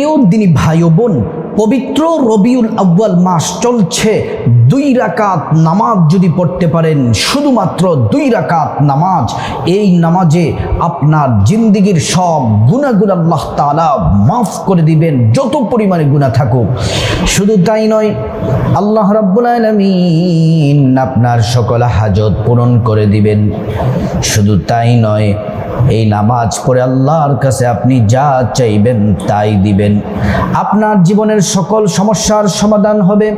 প্রিয় দিনী ভাই বোন, পবিত্র রবিউল আব্বাল মাস চলছে। দুই রাকাত নামাজ যদি পড়তে পারেন, শুধুমাত্র দুই রাকাত নামাজ। এই নামাজে আপনার জিন্দিগির সব গুণাগুণ আল্লাহ তালা মাফ করে দিবেন, যত পরিমাণে গুণা থাকুক। শুধু তাই নয়, আল্লাহ রাব্বুল আলামিন আপনার সকল হাজত পূরণ করে দিবেন। শুধু তাই নয় এই নামাজ পড়ে আল্লাহর কাছে আপনি যা চাইবেন তাই দিবেন। আপনার জীবনের সকল সমস্যার সমাধান হবে।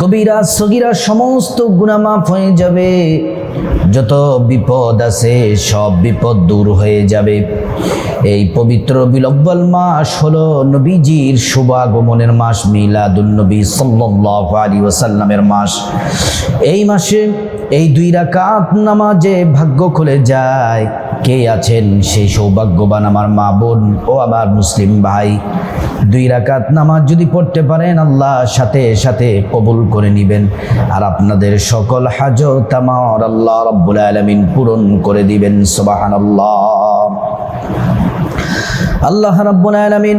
কবিরা, সগিরা সমস্ত গুণামাফ হয়ে যাবে। যত বিপদ আছে সব বিপদ দূর হয়ে যাবে। এই পবিত্র বিলব্বল মাস হলো নবীজির শুভাগমনের মাস, মিলাদুন্নবী সাল্লাল্লাহু আলাইহি ওয়াসাল্লামের মাস। এই মাসে এই দুই রাকাত নামাজে ভাগ্য খুলে যায়। কে আছেন? সেই সৌভাগ্যবান আমার মা বোন ও আমার মুসলিম ভাই। দুই রাকাত নামাজ যদি পড়তে পারেন, আল্লাহ সাথে সাথে কবুল করে নিবেন। আর আপনাদের সকল হাজত তামার আল্লাহ রব্বুল আলমিন পূরণ করে দিবেন সোবাহান আল্লাহ রব্বুল আলমিন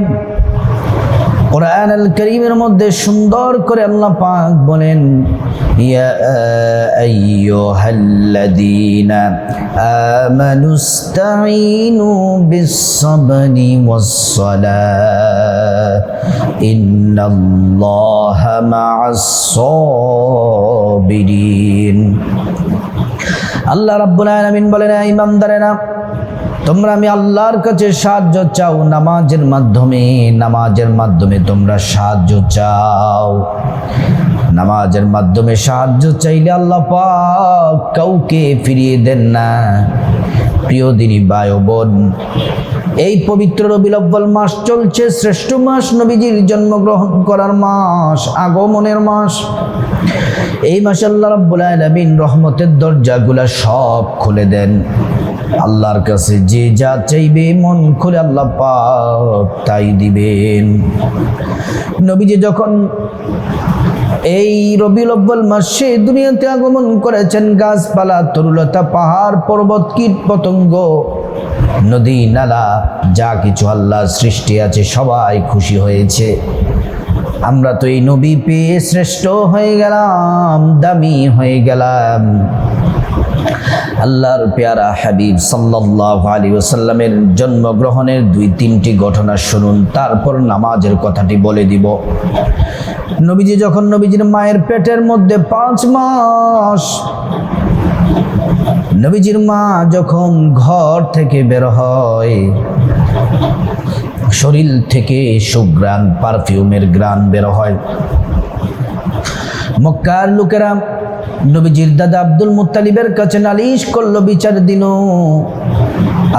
কোরআন আল করিমের মধ্যে সুন্দর করে আল্লাহ পাক বলেন, ইয়া আইয়ুহাল্লাযীনা আমানু ইসতাঈনু বিস-সাবরি ওয়াস-সালাহ ইন্নাল্লাহা আল্লাহ রাব্বুল আলামিন বলেন ইমানদারেরা, তোমরা আমি আল্লাহর কাছে সাহায্য চাও, নামাজের মাধ্যমে নামাজের মাধ্যমে তোমরা সাহায্য চাও। নামাজের মাধ্যমে সাহায্য চাইলে আল্লাহ পাক কাউকে ফিরিয়ে দেন না। প্রিয় দিনী বায়ু বোন, এই পবিত্র রবিলব্বল মাস চলছে, শ্রেষ্ঠ মাস নবীজির জন্মগ্রহণ করার মাস, আগমনের মাস। এই মাসে আল্লাহ রাব্বুল আলামিন রহমতের দরজাগুলা সব খুলে দেন। আল্লাহর কাছে যে যা চাইবে মন খুলে আল্লাহ পাক তাই দিবেন। নবীজি যখন এই রবিউল আব্বাল মাসে দুনিয়াতে আগমন করেছেন, গাছপালা, তরুলতা, পাহাড়, পর্বত, কীট পতঙ্গ, নদী, নালা, যা কিছু আল্লাহ সৃষ্টি আছে, সবাই খুশি হয়েছে। আমরা তো এই নবী পেয়ে শ্রেষ্ঠ হয়ে গেলাম, দামি হয়ে গেলাম। আল্লাহর পেয়ারা হাবিব সাল্লাল্লাহু আলাইহি ওসাল্লামের জন্মগ্রহণের দুই তিনটি ঘটনা শুনুন, তারপর নামাজের কথাটি বলে দিব। নবীজি যখন নবীজির মায়ের পেটের মধ্যে পাঁচ মাস নবীজির মা যখন ঘর থেকে বের হয়, শরীর থেকে সুগ্রাণ পারফিউমের গ্রান বের হয়। মক্কার লোকেরা নবীজির দাদা আব্দুল মুত্তালিবের কাছে নালিশ করল, বিচার দিন।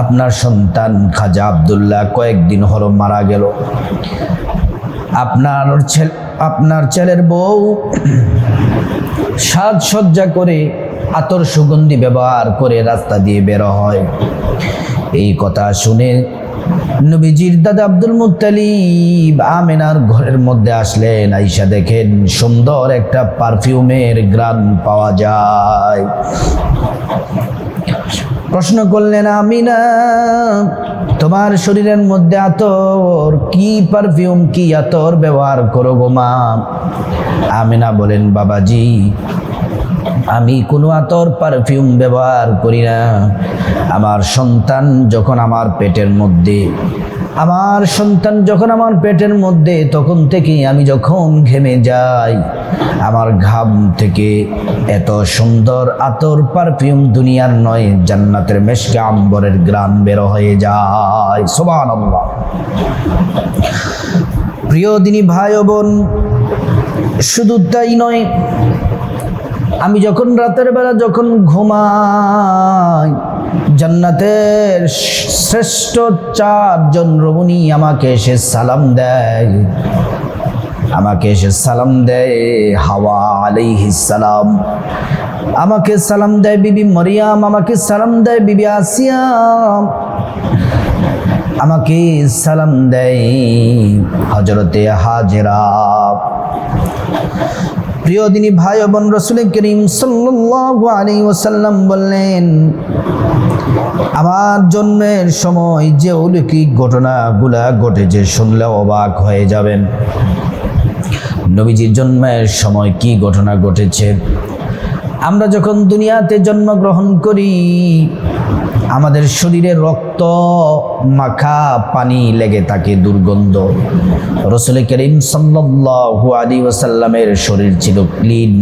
আপনার সন্তান খাজা আবদুল্লাহ কয়েকদিন হলো মারা গেল। আপনার ছেলে, আপনার ছেলের বউ সাজসজ্জা করে আতর সুগন্ধি ব্যবহার করে রাস্তা দিয়ে বের হয়। এই কথা শুনে নবীজির দাদা আব্দুল মুত্তালিব আমেনার ঘরের মধ্যে আসলেন, আইসা দেখেন সুন্দর একটা পারফিউমের গ্রান পাওয়া যায়। প্রশ্ন করলেন, আমিনা, তোমার শরীরের মধ্যে আতর কি পারফিউম, কি আতর ব্যবহার করো গো মা? আমিনা বলেন, বাবাজি আমি কোনো আতর পারফিউম ব্যবহার করি না। আমার সন্তান যখন আমার পেটের মধ্যে, আমার সন্তান যখন আমার পেটের মধ্যে, তখন থেকেই আমি যখন ঘেমে যাই, আমার ঘাম থেকে এত সুন্দর আতর পারফিউম দুনিয়ার নয়, জান্নাতের মেশকে আম্বরের গ্রাম বের হয়ে যায়। সোবান প্রিয় দিনী ভাই বোন, শুধু তাই নয় আমি যখন রাতের বেলা যখন ঘুমাই, জান্নাতের শ্রেষ্ঠ চারজন রমণী আমাকে এসে সালাম দেয়। আমাকে এসে সালাম দেয়, হাওয়া আলাইহিস সালাম। আমাকে সালাম দেয় বিবি মরিয়াম, আমাকে সালাম দেয় বিবি আসিয়াম। আমাকে সালাম দেয় হজরতে হাজরা। প্রিয় দিনী ভাই বোন রসুল করিম সাল্লাল্লাহু আলাইহি ওয়াসাল্লাম বললেন, আমার জন্মের সময় যে অলৌকিক ঘটনাগুলা ঘটেছে শুনলে অবাক হয়ে যাবেন। নবীজির জন্মের সময় কি ঘটনা ঘটেছে? আমরা যখন দুনিয়াতে জন্মগ্রহণ করি আমাদের শরীরে রক্ত, মাখা, পানি লেগে থাকে দুর্গন্ধ। রসুল করিম সাল্লু আলী ওসাল্লামের শরীর ছিল ক্লিন,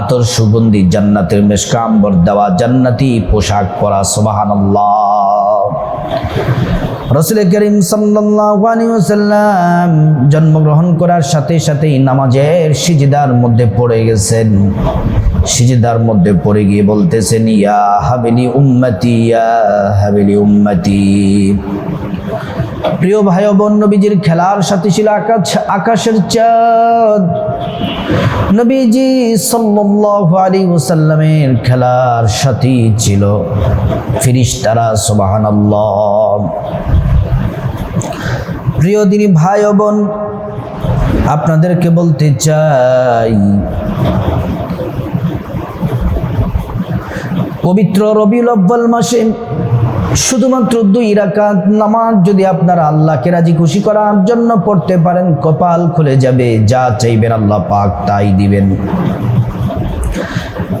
আতর সুগন্ধি, জান্নাতের মেশকাম্বর দেওয়া, জান্নাতি পোশাক পরা সোবাহান্লাহ রসুল করিম সাল্লাম জন্মগ্রহণ করার সাথে সাথেই নামাজের সিজিদার মধ্যে পড়ে গেছেন। সিজিদার মধ্যে পড়ে গিয়ে বলতেছেন, ইয়া হাবিলি উম্মতি, ইয়া হাবিলি উম্মতি। প্রিয় ভাই বোন, নবীজির খেলার সাথে ছিল আকাশ, আকাশের চাঁদ। নবীজি সাল্লাল্লাহু আলাইহি ওয়াসাল্লামের খেলার সাথী ছিল। ফিরিশতারা সুবহানাল্লাহ। প্রিয় দিনী ভাই বোন, আপনাদেরকে বলতে চাই, পবিত্র রবিউল আব্বাল মাসে শুধুমাত্র দুই রাকাত নামাজ যদি আপনারা আল্লাহকে রাজি খুশি করার জন্য পড়তে পারেন, কপাল খুলে যাবে, যা চাইবেন আল্লাহ পাক তাই দিবেন।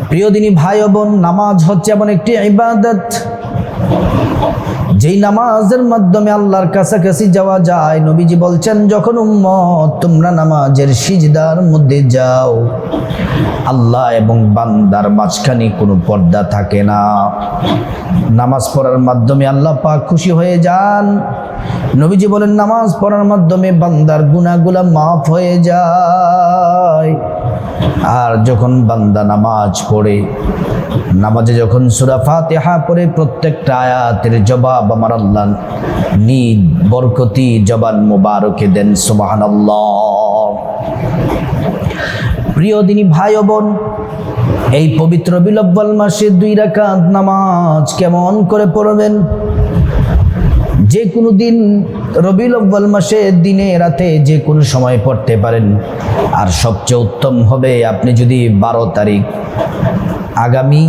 প্রিয় দিনী ভাই বোন, নামাজ হচ্ছে এমন একটি ইবাদত। যেই নামাজের মাধ্যমে আল্লাহর কাছাকাছি যাওয়া যায়, নবীজি বলছেন, যখন উম্মত, তোমরা নামাজের সিজদার মধ্যে যাও। আল্লাহ এবং বান্দার মাঝখানে কোনো পর্দা থাকে না। নামাজ পড়ার মাধ্যমে আল্লাহ পাক খুশি হয়ে যান। নবীজি বলেন, নামাজ পড়ার মাধ্যমে বান্দার গুনাহগুলা মাফ হয়ে যায়। আর যখন বান্দা নামাজ পড়ে, নামাজে যখন সুরা ফাতিহা পড়ে, প্রত্যেকটা আয়াতের জবাব আমার আল্লাহ নিজ বরকতি জবান মুবারকে দেন, সুবহানাল্লাহ। প্রিয় দিনী ভাই বোন, এই পবিত্র বিলব্বল মাসে দুই রাকাত নামাজ কেমন করে পড়বেন? যে কোনো দিন রবিউল আব্বাল মাসে দিনে রাতে যে কোনো সময় পড়তে পারেন। আর সবচেয়ে উত্তম হবে আপনি যদি বারো তারিখ আগামী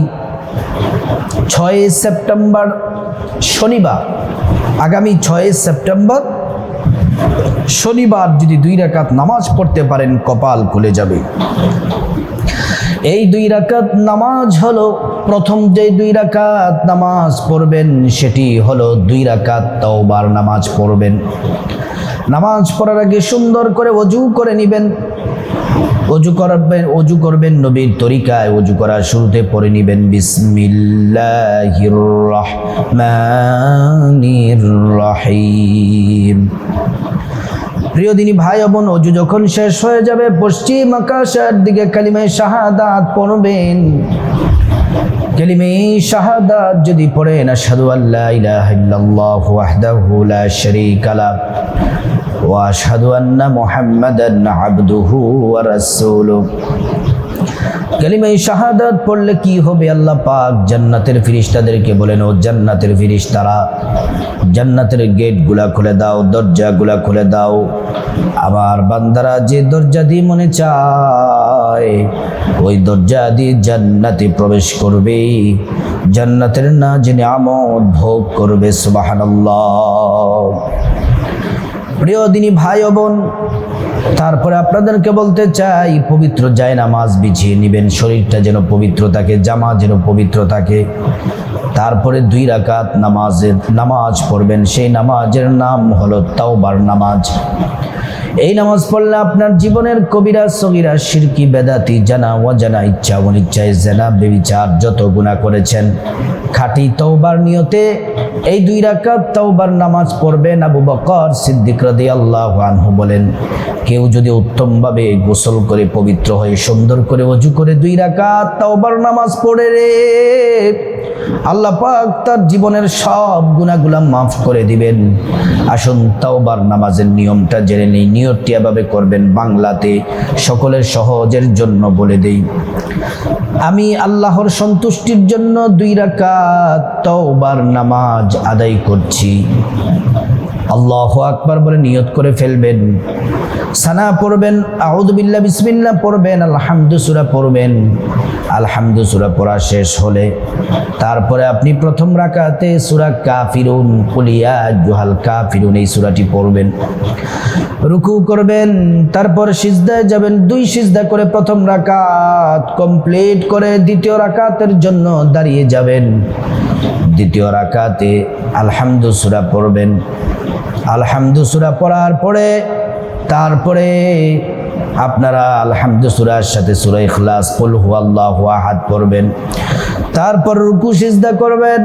ছয় সেপ্টেম্বর শনিবার, আগামী ছয় সেপ্টেম্বর শনিবার যদি দুই রাকাত নামাজ পড়তে পারেন, কপাল খুলে যাবে। এই দুই রাকাত নামাজ হলো প্রথম যে দুই রাকাত নামাজ পড়বেন, সেটি হলো দুই রাকাত তওবার নামাজ পড়বেন। নামাজ পড়ার আগে সুন্দর করে অজু করে নিবেন। অজু করবেন অজু করবেন নবীর তরিকায় অজু করার শুরুতে পড়ে নিবেন, বিসমিল্লাহির রহমানির রহিম। প্রিয় দিনী ভাই বোন, অজু যখন শেষ হয়ে যাবে, পশ্চিম আকাশের দিকে কালিমায় শাহাদাত পড়বেন। কালিমে শাহাদাত যদি পড়েন, আশহাদু আল্লা ইলাহা ইল্লাল্লাহু ওয়াহদাহু লা শারীকা লা ওয়া আশহাদু আন্না মুহাম্মাদান আবদুহু ওয়া রাসূলুহু। কালিমাই শাহাদাত পড়লে কি হবে? আল্লাহ পাক জান্নাতের ফিরিস্তাদেরকে বলেন, ও জান্নাতের ফিরিস্তারা, জান্নাতের গেটগুলা খুলে দাও, দরজাগুলা খুলে দাও। আবার বান্দারা যে দরজা দিয়ে মনে চায়, ওই দরজা দিয়ে জান্নাতে প্রবেশ করবে। জান্নাতের না জেনে আমদ ভোগ করবে, সুবহানাল্লাহ। প্রিয় দিনী ভাই বোন তারপরে আপনাদেরকে বলতে চাই, পবিত্র যায় নামাজ বিছিয়ে নিবেন, শরীরটা যেন পবিত্র থাকে জামা যেন পবিত্র থাকে তারপরে দুই রাকাত নামাজের নামাজ পড়বেন। সেই নামাজের নাম হলো তাওবার নামাজ। এই নামাজ পড়লে আপনার জীবনের কবিরা, সগিরা শিরকি বেদাতি, জানা, অজানা, ইচ্ছা, অনিচ্ছায় জেনা, বেবিচার যত গুণা করেছেন। খাঁটি তওবার নিয়তে এই দুই রাকাত তওবার নামাজ পড়বেন। আবু বকর সিদ্দিক রাদিয়াল্লাহু আনহু বলেন, কেউ যদি উত্তমভাবে গোসল করে পবিত্র হয়ে সুন্দর করে অজু করে দুই রাকাত তওবার নামাজ পড়ে রে। আল্লাহ পাক তার জীবনের সব গুণাগুলা মাফ করে দিবেন। আসুন তাওবার নামাজের নিয়মটা জেনে নেই নিয়তটি এভাবে করবেন বাংলাতে সকলের সহজের জন্য বলে দেই। আমি আল্লাহর সন্তুষ্টির জন্য দুই রাকাত তওবার নামাজ আদায় করছি। আল্লাহ আকবার বলে নিয়ত করে ফেলবেন। সানা পড়বেন আউদুবিল্লা বিসমিল্লা পড়বেন, আলহামদু সুরা পড়বেন। আলহামদু সুরা পড়া শেষ হলে তারপরে আপনি প্রথম রাকাতে সুরা কাফিরুন কুলিয়া জুহাল কাফিরুন, এই সুরাটি পড়বেন। রুকু করবেন, তারপর সিজদায় যাবেন, দুই সিজদা করে প্রথম রাকাত কমপ্লিট করে দ্বিতীয় রাকাতের জন্য দাঁড়িয়ে যাবেন। দ্বিতীয় রাকাতে আলহামদুসুরা পড়বেন। আলহামদুসুরা পড়ার পরে তারপরে আপনারা আলহামদু সুরার সাথে সুরা ইখলাস, কুল হুয়াল্লাহু আহাদ পড়বেন। তারপর রুকু, সিজদা করবেন।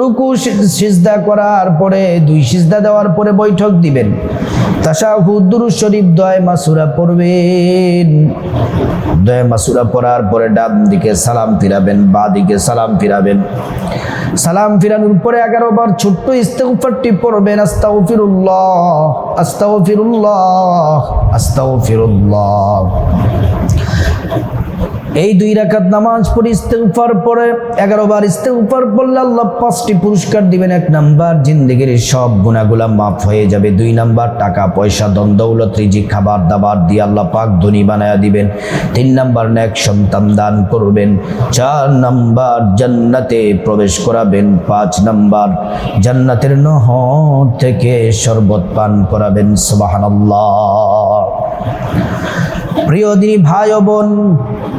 রুকু সিজদা করার পরে, দুই সিজদা দেওয়ার পরে বৈঠক দিবেন। তাশাহুদ, দুরুদ শরীফ দয় মাসুরা পড়বেন। দয় মাসুরা পড়ার পরে ডান দিকে সালাম ফিরাবেন, বা দিকে সালাম ফিরাবেন। সালাম ফিরানোর পরে এগারো বার ছোট্ট ইস্তেগফারটি পড়বেন, আস্তাগফিরুল্লাহ আস্তাগফিরুল্লাহ আস্তাগফিরুল্লাহ। আল্লাহ। এই দুই রাকাত নামাজ পড়ে ইস্তেগফার পরে এগারো বার ইস্তেগফার পড়লে আল্লাহ পাঁচটি পুরস্কার দিবেন। এক নাম্বার, জিন্দেগির সব গুণাগুলা মাফ হয়ে যাবে। দুই নাম্বার, টাকা, পয়সা দ্বন্দ্বৌলত রিজি খাবার, দাবার দিয়ে আল্লাহ পাক ধনী বানায়া দিবেন। তিন নাম্বার ন্যাক সন্তান দান করবেন। চার নাম্বার, জান্নাতে প্রবেশ করাবেন। পাঁচ নাম্বার, জান্নাতের নহর থেকে শরবত পান করাবেন। সুবহানাল্লাহ। প্রিয় দিনী ভাই বোন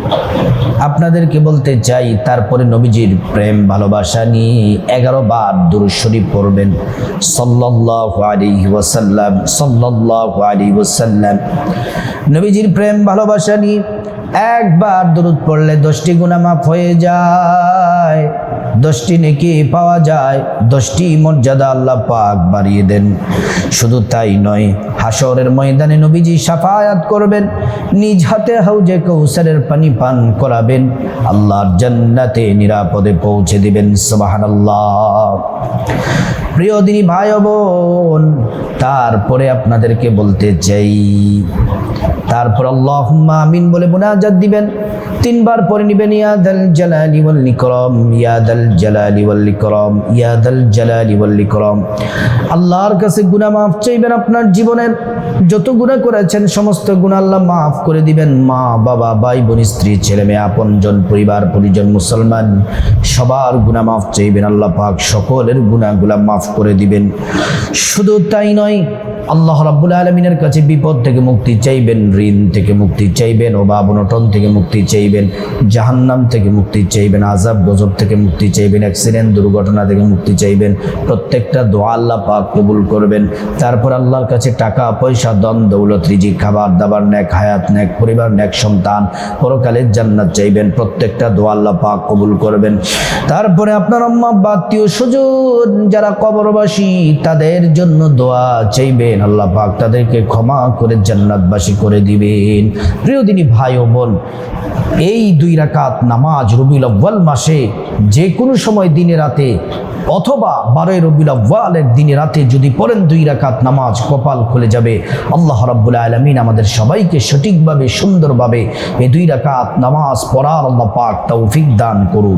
Thank you. আপনাদেরকে বলতে চাই, তারপরে নবীজির প্রেম, ভালোবাসা নিয়ে এগারো বার দুরুদ শরীফ পড়বেন। সাল্লাল্লাহু আলাইহি ওয়াসাল্লাম, সাল্লাল্লাহু আলাইহি ওয়াসাল্লাম। নবীজির প্রেম, ভালোবাসা নিয়ে একবার দুরুদ পড়লে দশটি গুনাহ মাফ হয়ে যায়, দশটি নেকি পাওয়া যায়, দশটি মর্যাদা আল্লাহ পাক বাড়িয়ে দেন। শুধু তাই নয় হাসরের ময়দানে নবীজি সাফায়াত করবেন, নিজ হাতে হাউজে কৌসারের পানি পান করাবেন। আল্লাহর জান্নাতে নিরাপদে পৌঁছে দিবেন, সুবহানাল্লাহ। প্রিয় দিনী ভাই বোন, তারপরে আপনাদেরকে বলতে চাই, তারপর আল্লাহ আমিন বলে মোনাজাত দিবেন। তিনবার পরে নিবেন ইয়াদাল জালালি ওয়াল ইকরাম ইয়াদাল জালালি ওয়াল ইকরাম ইয়াদাল জালালি ওয়াল ইকরাম। আল্লাহর কাছে গুনাহ মাফ চাইবেন আপনার জীবনের। যত গুনাহ করেছেন, সমস্ত গুনাহ আল্লাহ মাফ করে দিবেন। মা, বাবা, ভাই, বোন, স্ত্রী ছেলে মেয়ে আপনজন পরিবার, পরিজন মুসলমান, সবার গুণা মাফ চাইবেন, আল্লাহ পাক সকলের গুণাগুলা মাফ করে দিবেন। শুধু তাই নয় আল্লাহ রাব্বুল আলমিনের কাছে বিপদ থেকে মুক্তি চাইবেন, ঋণ থেকে মুক্তি চাইবেন, অভাব অনটন থেকে মুক্তি চাইবেন, জাহান্নাম থেকে মুক্তি চাইবেন আজাব গজব থেকে মুক্তি চাইবেন, অ্যাক্সিডেন্ট দুর্ঘটনা থেকে মুক্তি চাইবেন, প্রত্যেকটা দোয়া আল্লাহ পাক কবুল করবেন। তারপর আল্লাহর কাছে টাকা, পয়সা দন দৌলত রিজি খাবার, দাবার, ন্যাক, হায়াত, ন্যাক, পরিবার, ন্যাক, সন্তান, পরকালের জান্নাত চাইবেন, প্রত্যেকটা দোয়া আল্লাহ পাক কবুল করবেন। তারপরে আপনার আম্মা বাত্মীয় সুজন যারা কবরবাসী, তাদের জন্য দোয়া চাইবেন আল্লাহ পাক তাদেরকে ক্ষমা করে জান্নাতবাসী করে দিবেন। প্রিয় দিনী ভাই ও বোন, এই দুই রাকাত নামাজ রবিউল আব্বাল মাসে যে কোনো সময় দিনে রাতে অথবা বারোই রবিউল আব্বালের দিনে রাতে যদি পড়েন দুই রাকাত নামাজ কপাল খুলে যাবে। আল্লাহ রাব্বুল আলমিন আমাদের সবাইকে সঠিকভাবে, সুন্দরভাবে এই দুই রাকাত নামাজ পড়ার আল্লাহ পাক তৌফিক দান করুন।